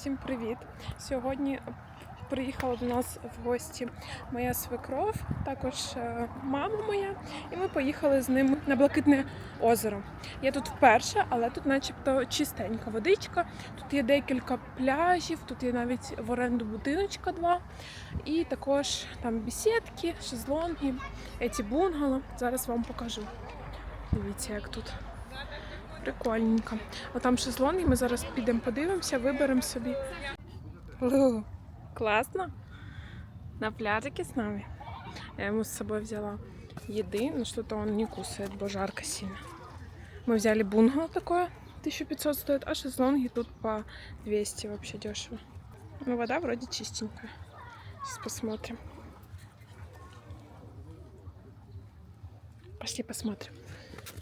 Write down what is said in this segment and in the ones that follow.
Всім привіт. Сьогодні приїхала до нас в гості моя свекров, також е, мама моя, і ми поїхали з ними на Блакитне озеро. Я тут вперше, але тут, начебто, чистенька водичка. Тут є декілька пляжів, тут є навіть в оренду будиночка два. І також там бесідки, шезлонги, еті бунгало. Зараз вам покажу. Дивіться, як тут. Прикольненько. А там шезлонги, ми зараз підемо подивимося, виберемо собі. Лу, класно. На пляжике с нами. Я ему с собой взяла еды, но что-то он не кусает, бо жарко сильно. Мы взяли бунгало такое, 1500 стоит, а шезлонги тут по 200 вообще дешево. Ну, вода вроде чистенькая. Сейчас посмотрим. Пошли посмотрим.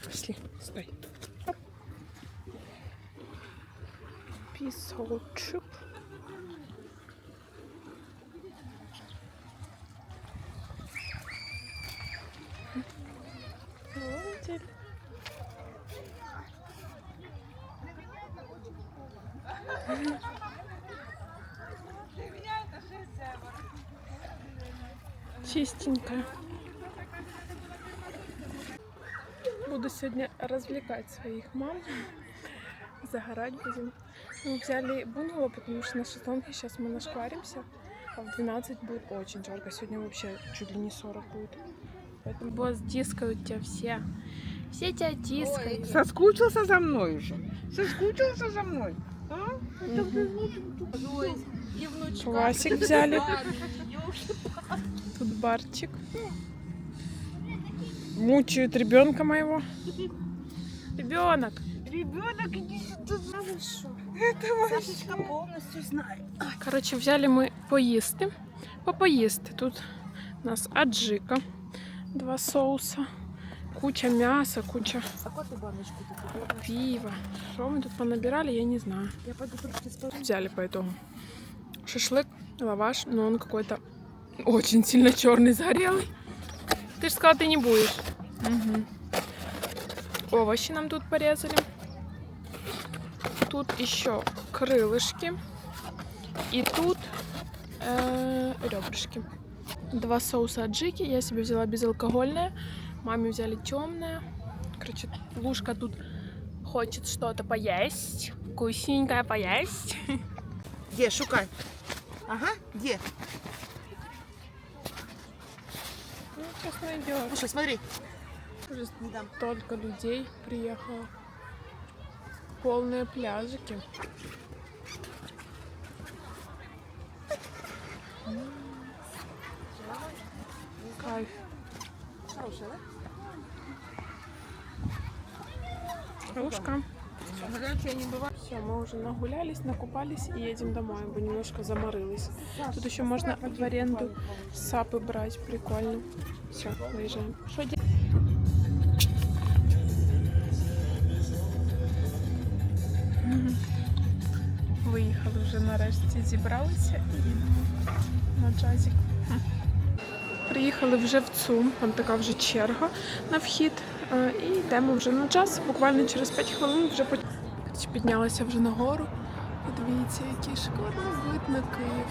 Пошли, стой. Песочек. Молодец. Чистенькая. Буду сегодня развлекать своих мам. Загорать будем. Мы взяли бунгало, потому что на шезлонге сейчас мы нашкваримся. А в 12 будет очень жарко. Сегодня вообще чуть ли не 40 будет. Поэтому босс дискают тебя все. Все тебя дискают. Соскучился за мной уже? Соскучился за мной? А? Васик взяли. Тут барчик. Мучают ребенка моего. Ребенок. Ребенок, иди сюда. Сашечка повністю знає. Коротше, взяли ми поїсти. Попоїсти. Тут у нас аджика, два соуса, куча м'яса, куча А коти баночку тут? пива. Що ми тут понабирали, я не знаю. Я пойду трошки спати. Взяли по итогу. Шашлык, лаваш, но он какой-то очень сильно черный, загорелый. Ты же сказала, ты не будешь. Мгм. Овощи нам тут порезали. Тут еще крылышки. И тут э, ребрышки. Два соуса аджики. Я себе взяла безалкогольное. Маме взяли темное. Короче, Лушка тут хочет что-то поесть. Вкусненькое поесть. Где, шукай. Ага, где? Ну, сейчас найдешь. Слушай, смотри. Уже Не дам. столько людей приехало. Полные пляжики. Кайф. Хорошая, Рушка. да? Бывает. Все, мы уже нагулялись, накупались и едем домой, бо немножко заморылись. Тут еще можно в аренду сапы брать, прикольно. Все, выезжаем. Нарешті, зібралися і на джазик. Хм. Приїхали вже в ЦУМ, там така вже черга на вхід. е, І йдемо вже на джаз. Буквально через 5 хвилин вже піднялася вже нагору. Подивіться, який шикарний вид на Київ.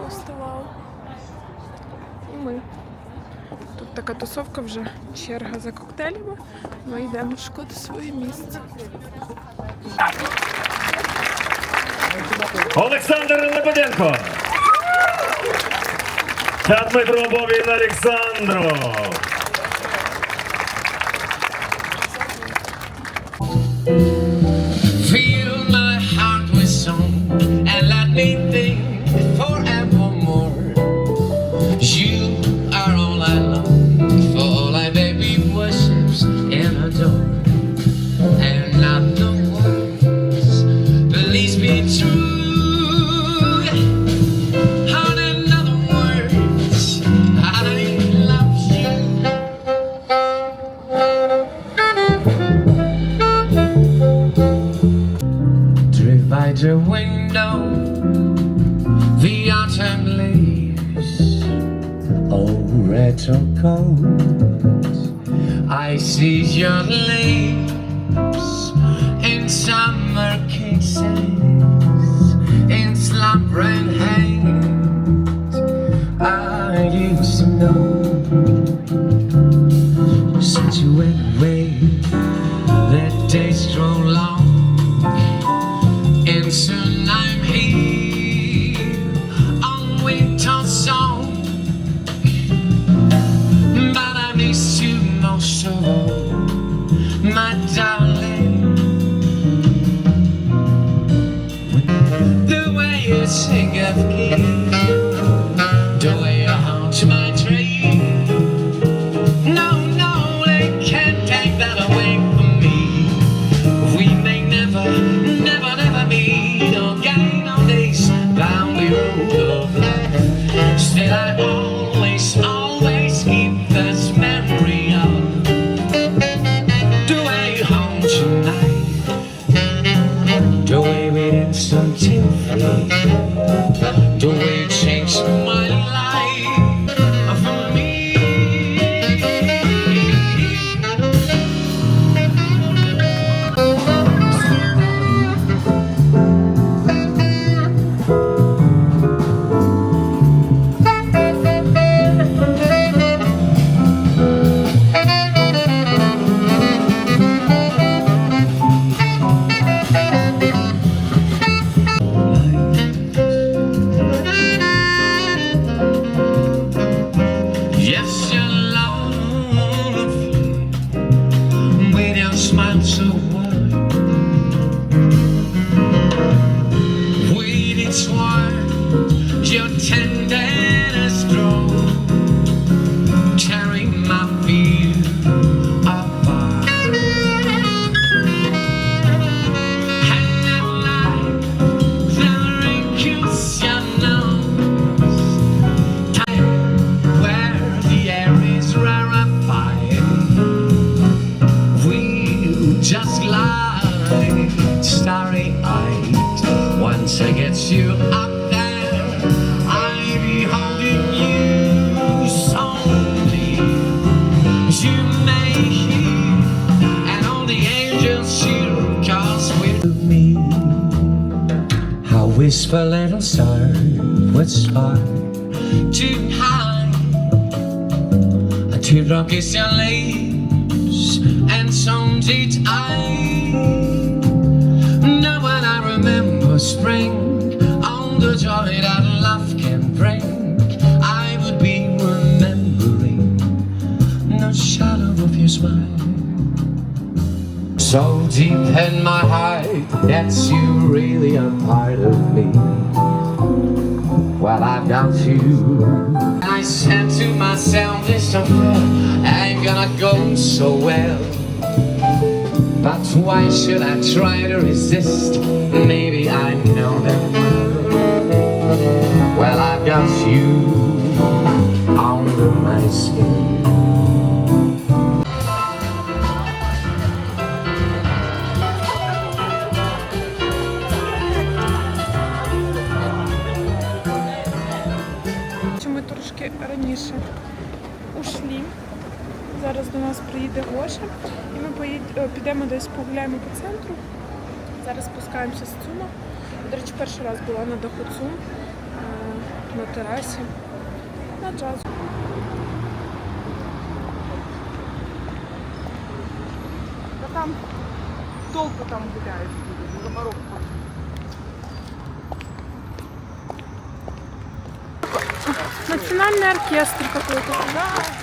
Просто вау. І ми. Тут така тусовка вже черга за коктейлями. Ми йдемо шукати своє місце. Олександр Лебеденко. Дмитро Бовін Олександров. The window, the autumn leaves, oh cold. I see your lips is your lips, and some did I. Now when I remember spring, on the joy that love can bring, I would be remembering the shadow of your smile. So deep in my heart, that's you really a part of me. Well, I've got you. And to myself, this affair uh, ain't gonna go so well. But why should I try to resist? Maybe I know that well. Well, I've got you under my skin. Ушли. Зараз до нас приїде Гоша, і ми поїд... е, підемо десь погуляємо по центру. Зараз спускаємося з Цума. До речі, перший раз була на даху Цум е, на терасі на джазу. Да там толпы там гуляют, заморозка. Национальный оркестр какой-то. Да.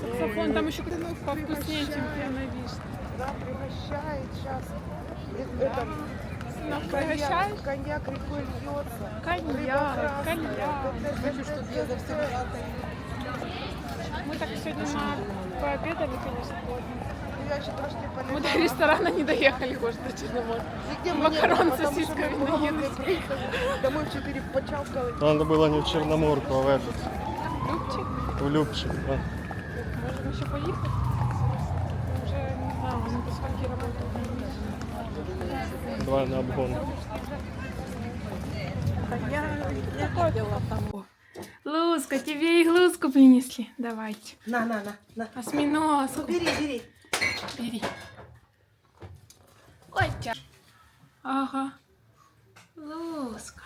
Саксофон, там еще повкуснее, чем пьяная вишня. Да, пригощает сейчас. Это, Ну, коньяк, пригощаешь? коньяк рекой льется. Коньяк, коньяк. Хочу, чтобы я за все Мы так сегодня на... пообедали, конечно, поздно. Я еще трошки Мы до ресторана не доехали, может, до Черноморска. Нигде мы не Макарон были, с потому что сосисками мы голодные наелись. приехали. Домой в 4 почавкали. Надо было не в Черноморку, а в этот, Любчик, в Любчик. да. можем еще поехать? Уже, не знаю, мы до скольки работаем. Давай на обгон. Я, ходила там. Лузка, тебе иглуску принесли. Давайте. На, на, на, на. Осьминожку. Бери, бери. Бери. Ой, тя. Ага. Лузка.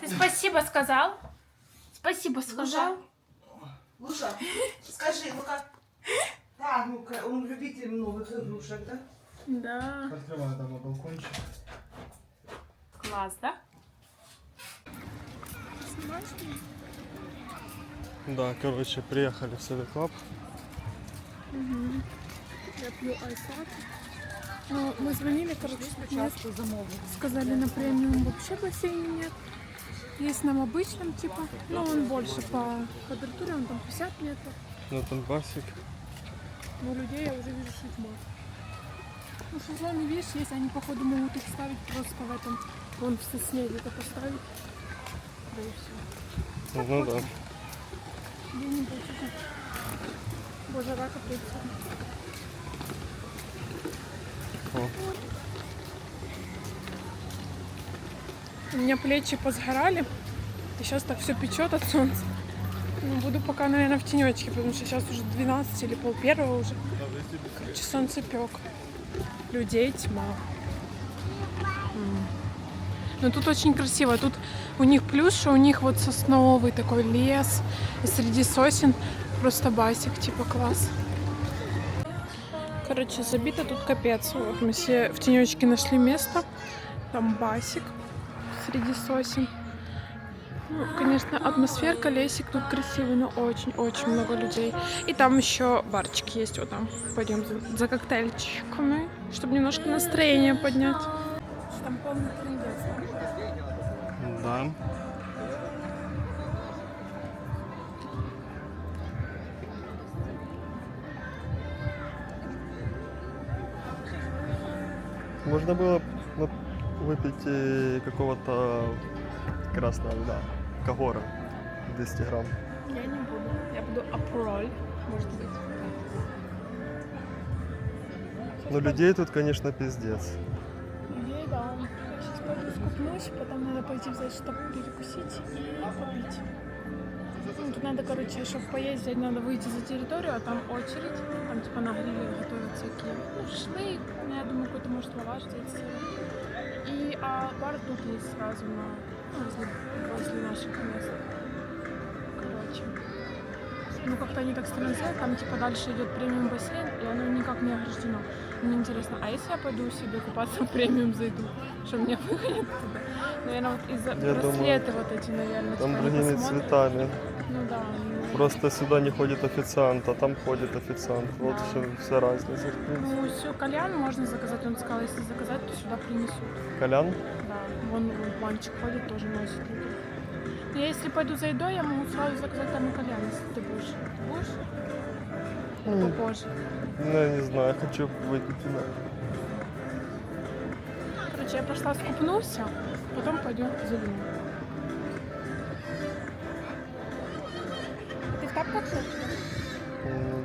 Ты спасибо сказал? Спасибо сказал? Луша, скажи, ну-ка. Да, ну-ка, он любитель новых игрушек, да? Да. Открывай там на балкончик. Класс, да? Да, короче, приехали в Совет Клаб. Я пью айсад. Ну, мы звонили, короче, нет. Сказали, на премиум вообще бассейна нет. Есть нам обычном, типа, но он больше по квадратуре, он там 50 метров. На Донбассик. Но людей я уже вижу чуть мало. Ну, шезлоны, видишь, есть, они, походу, могут их ставить просто в этом, вон в сосне где-то поставить. Да и все. Ну да. Где-нибудь уже. Боже, рака придется. О. У меня плечи позгорали. И сейчас так все печет от солнца. Ну, буду пока, наверное, в тенечке, потому что сейчас уже 12 или пол первого уже. Короче, солнце пек. Людей тьма. Но тут очень красиво. Тут у них плюс, что у них вот сосновый такой лес. И среди сосен просто басик, типа класс. Короче, забито тут капец. Вот мы все в тенечке нашли место. Там басик среди сосен. Ну, конечно, атмосферка, лесик тут красивый, но очень-очень много людей. И там еще барчик есть, вот там. Пойдем за, за коктейльчиками, чтобы немножко настроение поднять. Там полный да? Можно было выпить э, какого-то красного льда. Кагора. 200 грамм. Я не буду. Я буду апроль, может быть. Но людей тут, конечно, пиздец. Людей, да. Сейчас пойду скупнусь, потом надо пойти взять, чтобы перекусить и попить. Тут надо, короче, чтобы взять, надо выйти за территорию, а там очередь. Там типа на гриле готовят всякие ну, шашлык, я думаю, какой-то может лаваш здесь. И а бар тут есть сразу на ну, возле, возле наших мест. Короче. Ну, как-то они так сделали, там типа дальше идет премиум бассейн, и оно никак не ограждено. Мне интересно, а если я пойду себе купаться в премиум зайду, что меня выгонят туда? Наверное, вот из-за браслеты вот эти, наверное, Там типа, посмотрят. цветами. Ну да. ну, Просто сюда не ходит официант, а там ходит официант. Вот Да. все, вся разница. в принципе. Ну, все, кальян можно заказать. Он сказал, если заказать, то сюда принесут. Колян? Да, вон, мальчик ходит, тоже носит. еду. Я если пойду за едой, я могу сразу заказать там и кальян, если ты будешь. Ты будешь? Попозже. Ну, я не знаю, я хочу выпить вина. Короче, я пошла скупнусь, потом пойду за вином.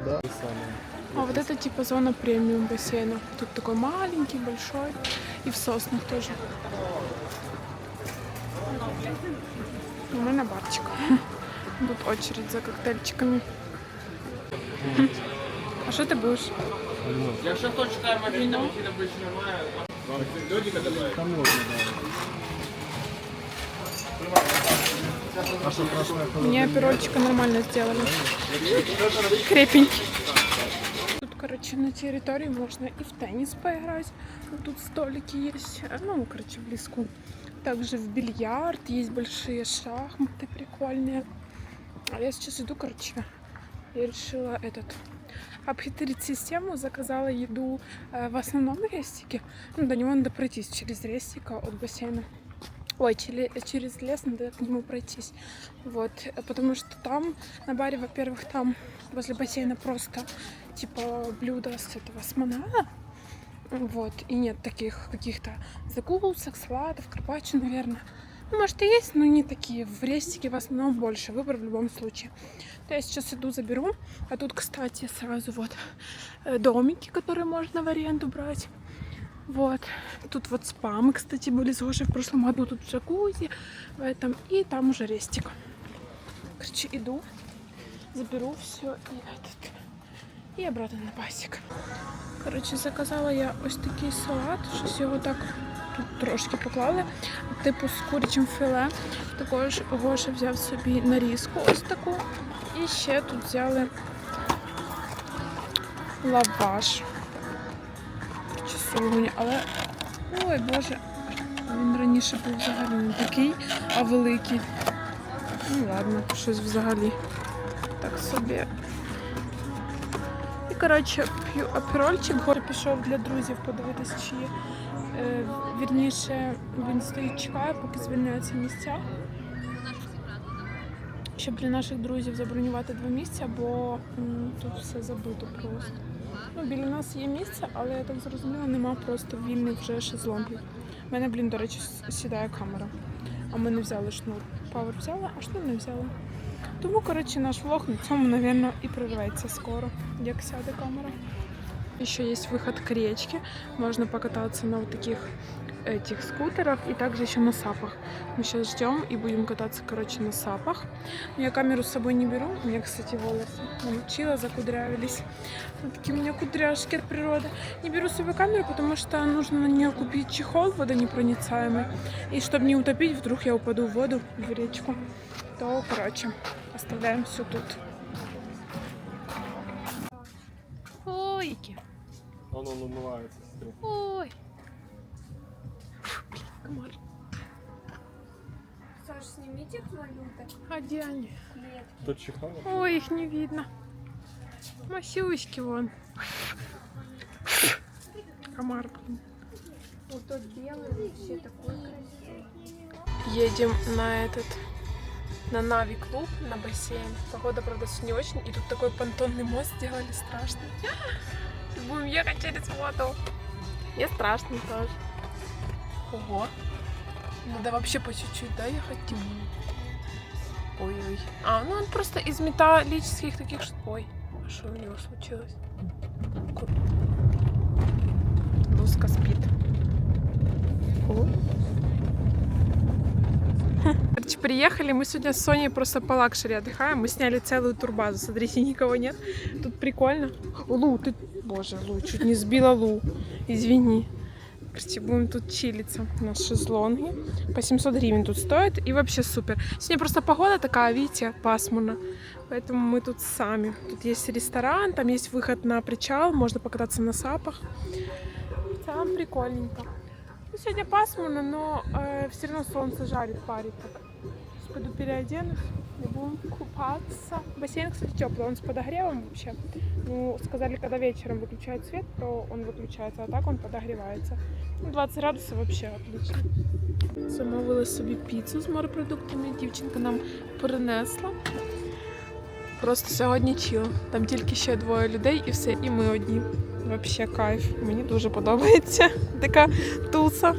Да. А вот это типа зона премиум бассейна. Тут такой маленький, большой. И в соснах тоже. У меня барчик. Тут очередь за коктейльчиками. А что ты будешь? Вино. Там можно, да. Мне оперольчика нормально сделали. Крепенький. Тут, короче, на территории можно и в теннис поиграть. Тут столики есть. Ну, короче, леску. Также в бильярд. Есть большие шахматы прикольные. А я сейчас иду, короче, я решила этот обхитрить систему, заказала еду э, в основном рестике. Ну, до него надо пройтись через рестика от бассейна. Ой, через, лес надо к нему пройтись. Вот, потому что там, на баре, во-первых, там возле бассейна просто, типа, блюда с этого, с манала. Вот, и нет таких каких-то закусок, салатов, карпаччо, наверное. Ну, может, и есть, но не такие. В рестике в основном больше. Выбор в любом случае. То я сейчас иду, заберу. А тут, кстати, сразу вот э, домики, которые можно в аренду брать. Вот. Тут вот спа. Мы, кстати, были с Гошей в прошлом году. Тут джакузи в этом. И там уже рестик. Короче, иду, заберу все и этот. І обратно на пасік. Коротше, заказала я ось такий салат. Щось його так тут трошки поклали. Типу з курячим філе. Також Гоша взяв собі нарізку ось таку. І ще тут взяли лаваш. Сулугуні, але. Ой Боже, він раніше був взагалі не такий, а великий. Ну ладно, щось взагалі. Так собі. І коротше, п'ю аперольчик. Гор пішов для друзів подивитись, чи е, вірніше він стоїть, чекає, поки звільняються місця. Щоб для наших друзів забронювати два місця, бо м, тут все забито просто. Ну, біля нас є місце, але я так зрозуміла, нема просто вільних вже шезлонгів. У мене, блін, до речі, сідає камера. А ми не взяли шнур. Павер взяла, а шнур не взяли. Тому, коротше, наш влог на цьому, мабуть, і прорветься скоро, як сяде камера. Еще есть выход к речке. Можно покататься на таких этих скутерах и также еще на сапах. Мы сейчас ждем и будем кататься, короче, на сапах. Я камеру с собой не беру. У меня, кстати, волосы намочила, закудрявились. Вот такие у меня кудряшки от природы. Не беру с собой камеру, потому что нужно на нее купить чехол водонепроницаемый. И чтобы не утопить, вдруг я упаду в воду, в речку, то, короче, оставляем все тут. Ойки. Воно намивається. Ой. Комар. Саш, снимите их малюток. А где они? То чихало? Ой, их не видно. Масюськи вон. Комар, блин. Вот тот белый вообще такой красивый. Едем на этот на Нави клуб, на бассейн. Погода, правда, не очень. И тут такой понтонный мост сделали страшно. Будем ехать через воду. Мне страшно тоже. Ого. Надо вообще по чуть-чуть, да, ехать. Ой-ой. А, ну он просто из металлических таких... ш- Ой, а что у него случилось? Луска спит. О. Короче, приехали, мы сегодня с Соней просто по лакшери отдыхаем. Мы сняли целую турбазу. Смотрите, никого нет. Тут прикольно. Лу, ты... Боже, Лу, чуть не сбила Лу. Извини. Короче, будем тут чилиться на шезлонге. По 700 гривен тут стоит. И вообще супер. Сегодня просто погода такая, видите, пасмурно. Поэтому мы тут сами. Тут есть ресторан, там есть выход на причал. Можно покататься на сапах. Там прикольненько. Ну, сегодня пасмурно, но все равно солнце жарит, парит так. Сейчас пойду переоденусь и будем купаться. Бассейн, кстати, теплый, он с подогревом вообще. Ну, сказали, когда вечером выключают свет, то он выключается, а так он подогревается. Ну, 20 градусов вообще отлично. Замовили собі піцу з морепродуктами. Дівчинка нам принесла. Просто сьогодні чіл. Там тільки ще двоє людей і все, і ми одні. Вообще кайф. Мені дуже подобається така туса.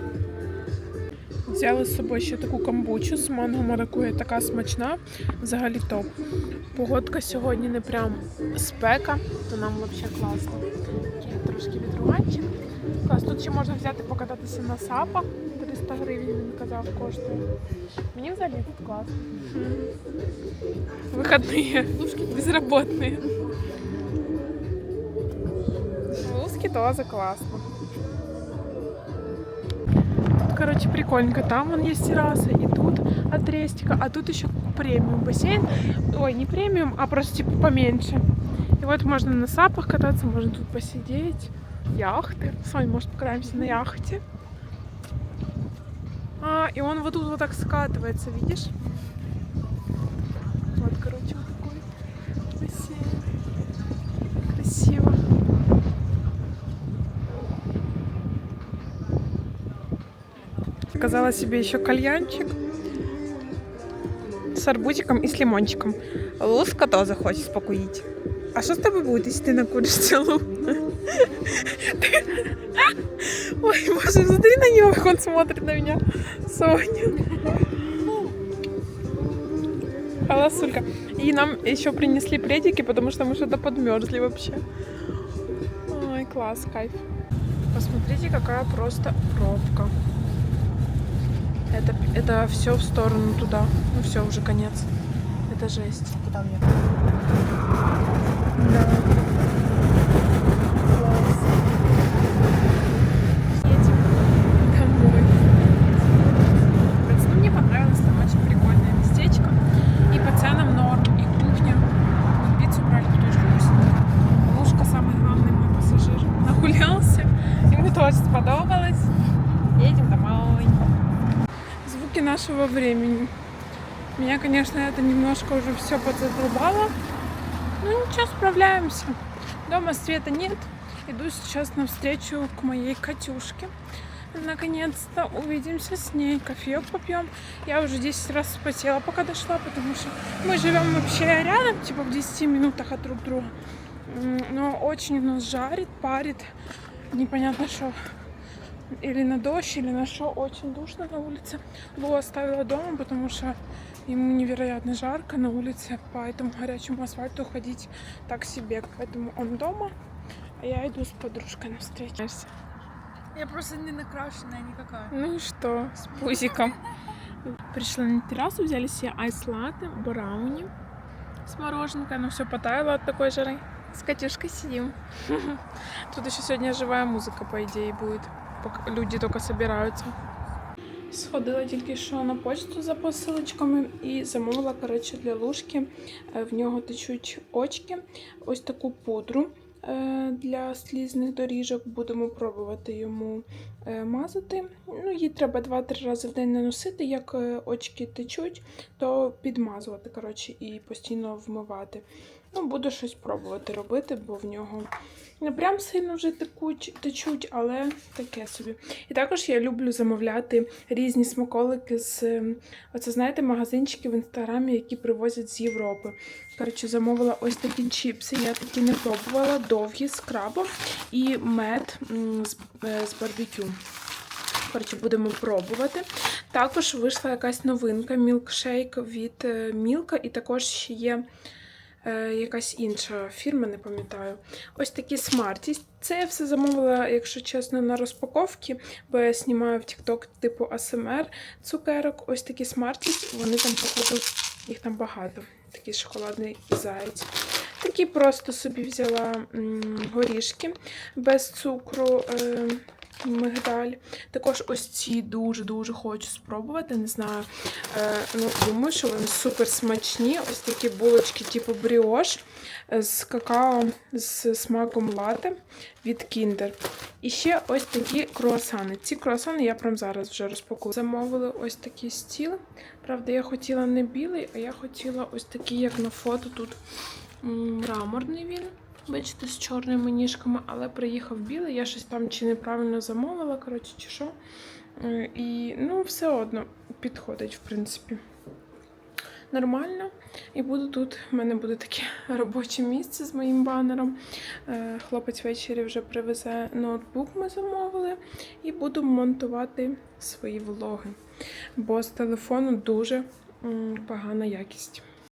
Взяли з собою ще таку камбучу з манго маракуя, така смачна, взагалі топ. Погодка сьогодні не прям спека, то нам взагалі класно. Такий трошки вітруванчик. Клас, тут ще можна взяти покататися на сапах. 300 гривень він казав, коштує. Мені взагалі тут класно. Вихідні, безробітні. Луски тоже классно. Короче, прикольненько. Там вон есть терраса, и тут от рестика, а тут еще премиум бассейн. Ой, не премиум, а просто типа поменьше. И вот можно на сапах кататься, можно тут посидеть. Яхты. С вами, может, покатаемся на яхте. А, и он вот тут вот так скатывается, видишь? Вот, короче, вот такой бассейн. Красиво. Заказала себе еще кальянчик с арбузиком и с лимончиком. Луз кота захочет спокоить. А что с тобой будет, если ты накуришь целую? Ой, боже, смотри на него, как он смотрит на меня. Соня. Холосулька. И нам еще принесли пледики, потому что мы что-то подмерзли вообще. Ой, класс, кайф. Посмотрите, какая просто пробка. Это, это все в сторону туда. Ну все, уже конец. Это жесть. Куда мне? Да. Класс. Едем домой. Ну, мне понравилось, там очень прикольное местечко. И по ценам норм, и кухня. Мы пиццу брали, тоже вкусно. Лушка самый главный мой пассажир. Нагулялся. Ему тоже сподобалось. Едем домой. Звуки нашего времени. Меня, конечно, это немножко уже все подзадолбало. Ну ничего, справляемся. Дома света нет. Иду сейчас навстречу к моей Катюшке. Наконец-то увидимся с ней, кофеек попьем. Я уже 10 раз вспотела, пока дошла, потому что мы живем вообще рядом, типа в 10 минутах от друг друга. Но очень нас жарит, парит. Непонятно что. Или на дождь, или на что. Очень душно на улице. Лу оставила дома, потому что ему невероятно жарко на улице, по этому горячему асфальту ходить так себе. Поэтому он дома, а я иду с подружкой навстречу. Я просто не накрашенная никакая. Ну и что, с пузиком. Пришла на террасу, взяли себе айс-латте, брауни с мороженкой. Ну все потаяло от такой жары. С Катюшкой сидим. Тут еще сегодня живая музыка, по идее, будет. Люди только собираються. Сходила тільки що на почту за посилочками і замовила, коротше, для лужки. Е, В нього течуть очки. Ось таку пудру е, для слізних доріжок. Будемо пробувати йому е, мазати. Ну, її треба 2-3 рази в день наносити. Як очки течуть, то підмазувати коротше, і постійно вмивати. Ну, буду щось пробувати робити, бо в нього не прям сильно вже текуть, течуть, але таке собі. І також я люблю замовляти різні смаколики з ем, оце, знаєте, магазинчики в інстаграмі, які привозять з Європи. Коротше, замовила ось такі чіпси. Я такі не пробувала, довгі з крабом і мед з, е, з барбекю. Коротше, будемо пробувати. Також вийшла якась новинка мілкшейк від е, Мілка, і також є якась інша фірма, не пам'ятаю. Ось такі смарті. Це я все замовила, якщо чесно, на розпаковці, бо я знімаю в TikTok типу ASMR цукерок. Ось такі смарті, вони там, походу, їх там багато. Такий шоколадний заяць. Такі просто собі взяла горішки без цукру. Е, Мигдаль. Також ось ці дуже-дуже хочу спробувати. Не знаю. Е, ну, думаю, що вони супер смачні. Ось такі булочки, типу бріош е, з какао з смаком лате від Kinder. І ще ось такі круасани. Ці круасани я прямо зараз вже розпакую. Замовили ось такий стіл. Правда, я хотіла не білий, а я хотіла ось такий, як на фото. Тут мраморний він. Бачите, з чорними ніжками, але приїхав білий. Я щось там чи неправильно замовила, коротше, чи що. Е, І ну, все одно підходить, в принципі. Нормально. І буду тут. У мене буде таке робоче місце з моїм банером. Е, Хлопець ввечері вже привезе ноутбук, ми замовили, і буду монтувати свої влоги. Бо з телефону дуже погана якість.